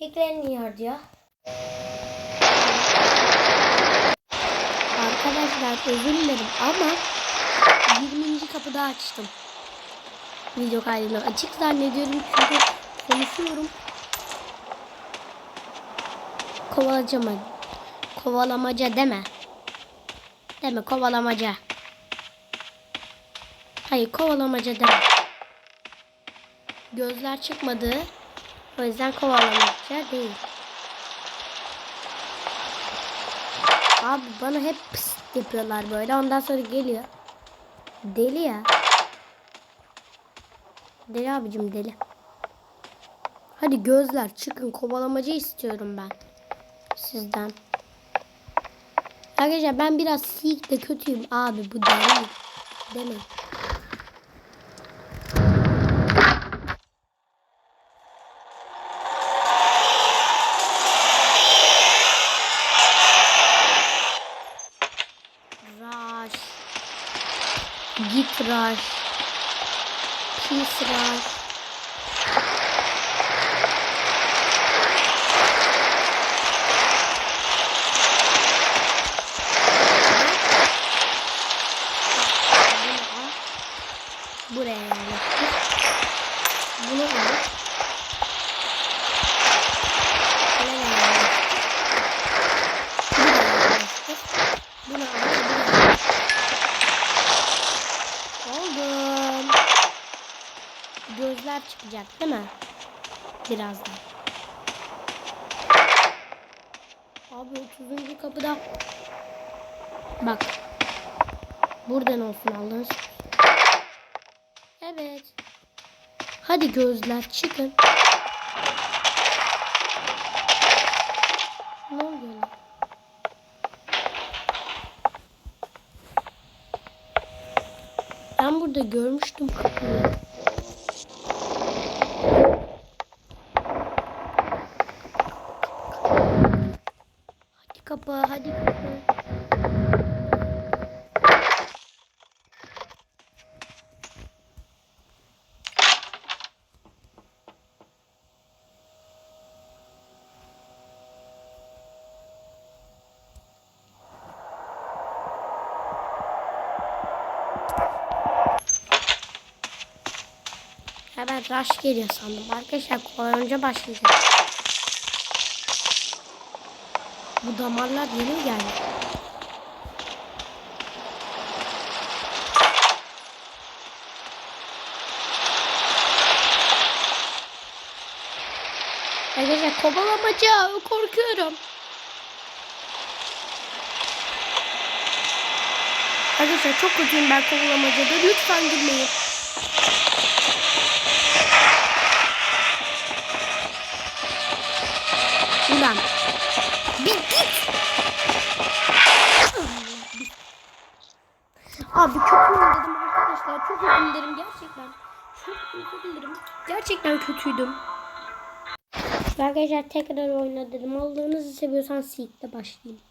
Ekleniyor diyor. Arkadaşlar özür dilerim ama 20. kapıda açtım. Video kaydını açık zannediyorum çünkü konuşuyorum. Kovalacama. Kovalamaca deme. Deme kovalamaca. Hayır kovalamaca deme. Gözler çıkmadı. O yüzden kovalamaca değil. Abi bana hep pıst yapıyorlar böyle. Ondan sonra geliyor. Deli ya. Deli abicim deli. Hadi gözler çıkın. Kovalamacı istiyorum ben. Sizden. Arkadaşlar ben biraz sik de kötüyüm. Abi bu deli. Demeyin. Rush. Git Rush. Bunu al. Buraya yerleştir. Bunu al. Buraya yerleştir. Buraya yerleştir. Bunu al. Buraya Oldum. Gözler çıkacak değil mi? Birazdan. Abi 30. kapıda. Bak. Buradan olsun Allah'ın Evet. Hadi gözler çıkın. Ne oluyor? Ben burada görmüştüm kapıyı. Hadi kapı, hadi kapı. Hemen rush geliyor sandım. Arkadaşlar kolay önce başlayacak. Bu damarlar yeni geldi? Arkadaşlar kovalamaca korkuyorum. Arkadaşlar çok kötüyüm ben kovalamacada. Lütfen gülmeyin. Abi kötü oynadım arkadaşlar. Çok özür dilerim gerçekten. Çok dilerim. Gerçekten kötüydüm. Arkadaşlar tekrar oynadım. Allah'ınızı seviyorsan Seek'te başlayayım.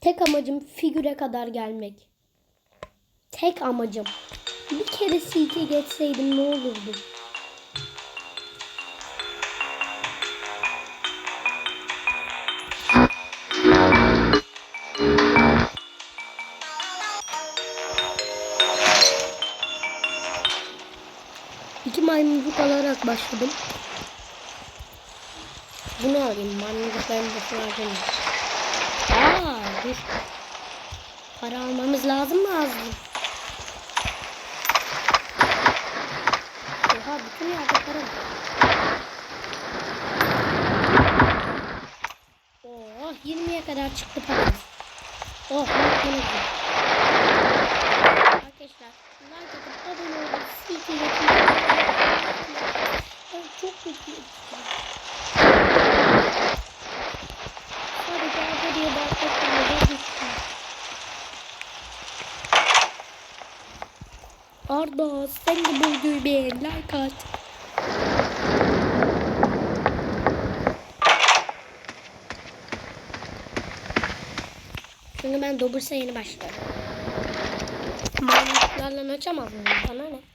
Tek amacım figüre kadar gelmek. Tek amacım. Bir kere Seek'e geçseydim ne olurdu? Başladım. Bunu alayım. Maymuncukların başına harcamayayım. Aa, dur. Para almamız lazım mı az mı? Oha bütün yerde para var. Oh 20'ye kadar çıktı paramız. Oh bak ne güzel. Arkadaşlar like atıp abone olup silgi Ben çok mutluyum. Sadece aboneye bakmakla düştüm. Arda sen de bu videoyu like at. Çünkü ben Doburs'a yeni başlıyorum. Maymunlukları Anahtarla açamaz mıyım? Bana ne?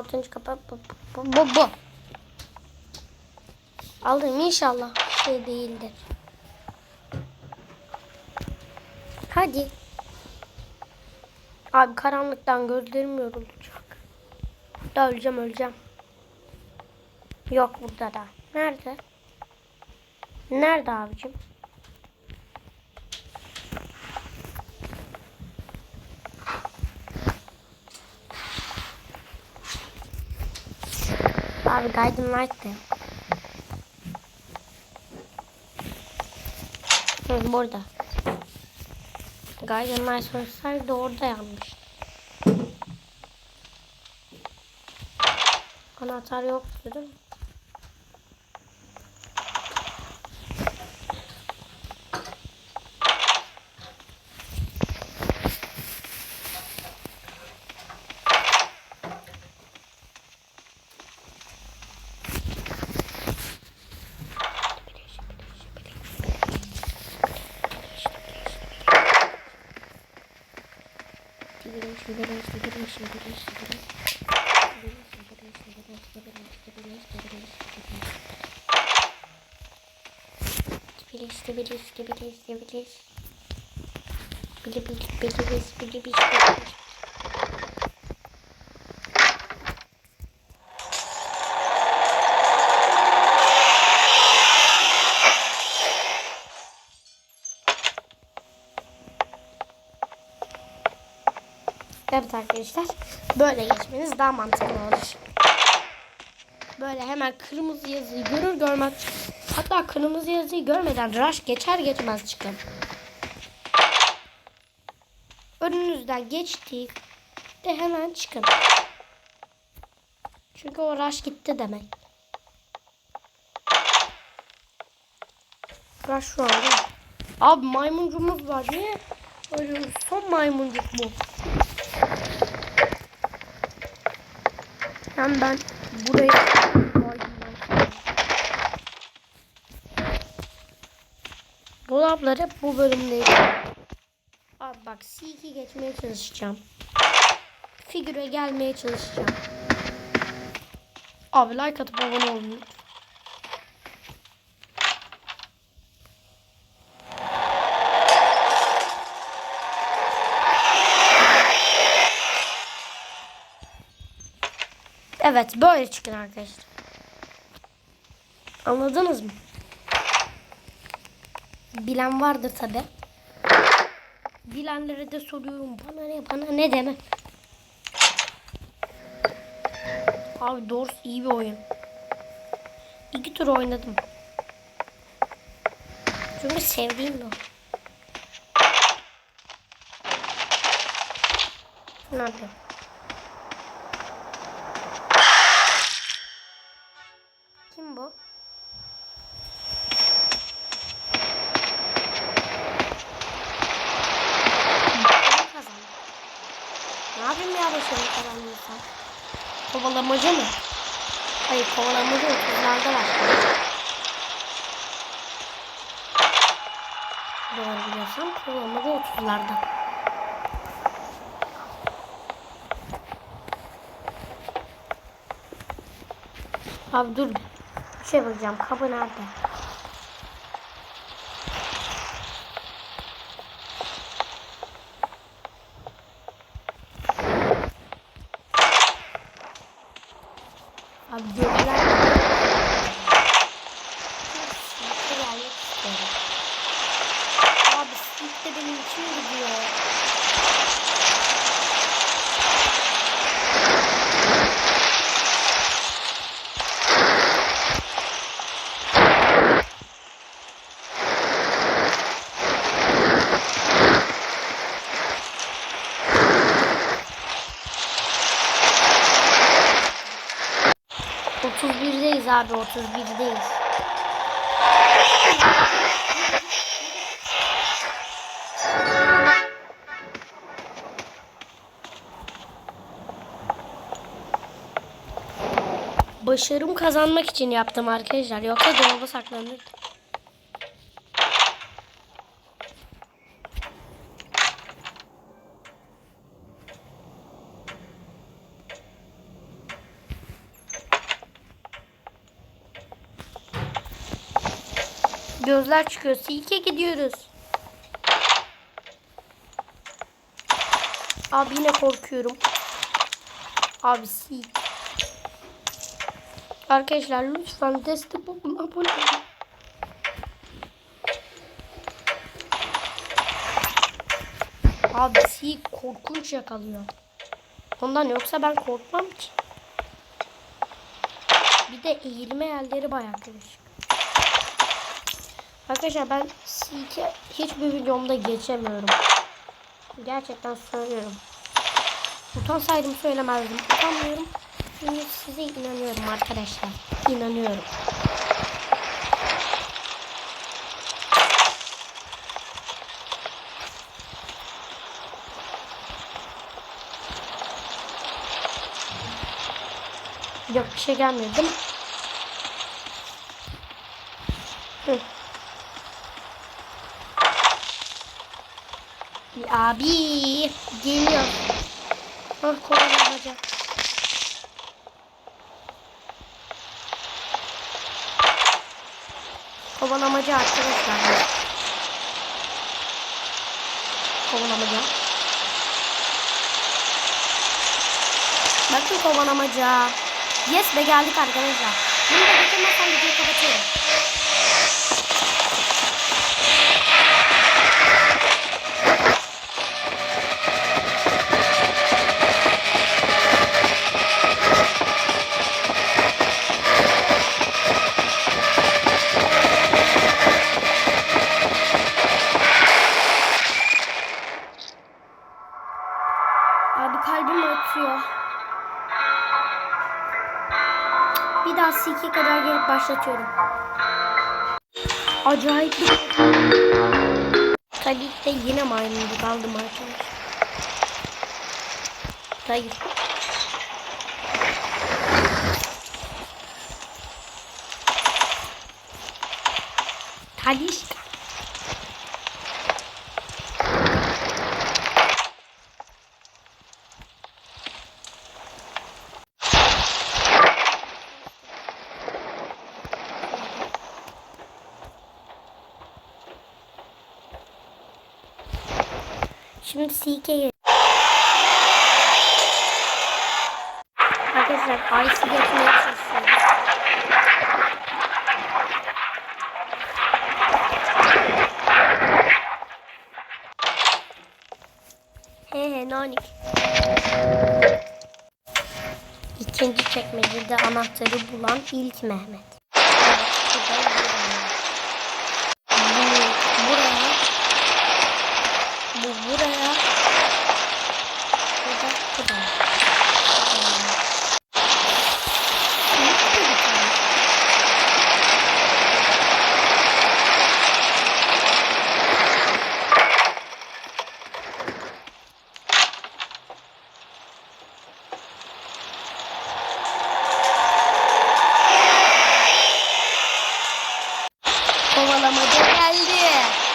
Altıncı kapı bu, bu, bu, bu. Aldım inşallah şey değildir. Hadi. Abi karanlıktan gözlerim yorulacak. Da öleceğim öleceğim. Yok burada da. Nerede? Nerede abicim? Abi Guiding Light de. Hı, burada. Guiding Light olsaydı orada yanmış. Anahtar yoktu değil mi? Bilis, bilis, bilis, bilis. Bili, bili, bilis, bili, bilis, bilis. Evet arkadaşlar. Böyle geçmeniz daha mantıklı olur. Böyle hemen kırmızı yazıyı görür görmez hatta kırmızı yazıyı görmeden rush geçer geçmez çıkın. Önünüzden geçti de hemen çıkın. Çünkü o rush gitti demek. Rush şu anda. Abi maymuncumuz var. Niye? Öyle son maymuncuk bu. Hem ben buraya Dolaplar hep bu bölümdeydi. Abi bak C2 geçmeye çalışacağım. Figüre gelmeye çalışacağım. Abi like atıp abone olun. Evet böyle çıkın arkadaşlar. Anladınız mı? Bilen vardır tabi. Bilenlere de soruyorum. Bana ne bana ne deme. Abi doğrusu iyi bir oyun. İki tur oynadım. Çünkü sevdiğim bir oyun. Ne yapıyor? Kovalamaca mı? Hayır kovalamaca otuzlarda var. Doğru biliyorsam kovalamaca otuzlarda. Abi dur. Bir şey bakacağım. Kabı nerede? Abi otuz birdeyiz. başarım kazanmak için yaptım arkadaşlar. Yoksa dolaba saklanırdım. Gözler çıkıyor. Silke gidiyoruz. Abi yine korkuyorum. Abi silk. Arkadaşlar lütfen destek olun. Abone olun. Abi silk korkunç yakalıyor. Ondan yoksa ben korkmam ki. Bir de eğilme yerleri bayağı karışık. Arkadaşlar ben Silk'e hiçbir videomda geçemiyorum. Gerçekten söylüyorum. Utansaydım söylemezdim. Utanmıyorum. Çünkü size inanıyorum arkadaşlar. İnanıyorum. Yok bir şey gelmiyor değil mi? Abi geliyor. Ah kovalamacak. Kovalamacı arkadaşlar. Kovalamacı. Bakın kovalamaca. Yes be geldik arkadaşlar. Bunu da bitirmezsem videoyu kapatıyorum. Başlatıyorum. Acayip bir... Ki de yine maymuncuk aldım arkadaşlar. Hayır. Talişka. Şimdi CK'ye Arkadaşlar Ice'i geçmeye çalışıyoruz. He he nanik. İkinci çekmecede anahtarı bulan ilk Mehmet. Evet, bu da Mehmet. Bu buraya bu buraya. Bu da buraya. Kovalamaca geldi.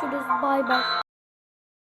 Görüşürüz. Bay bay.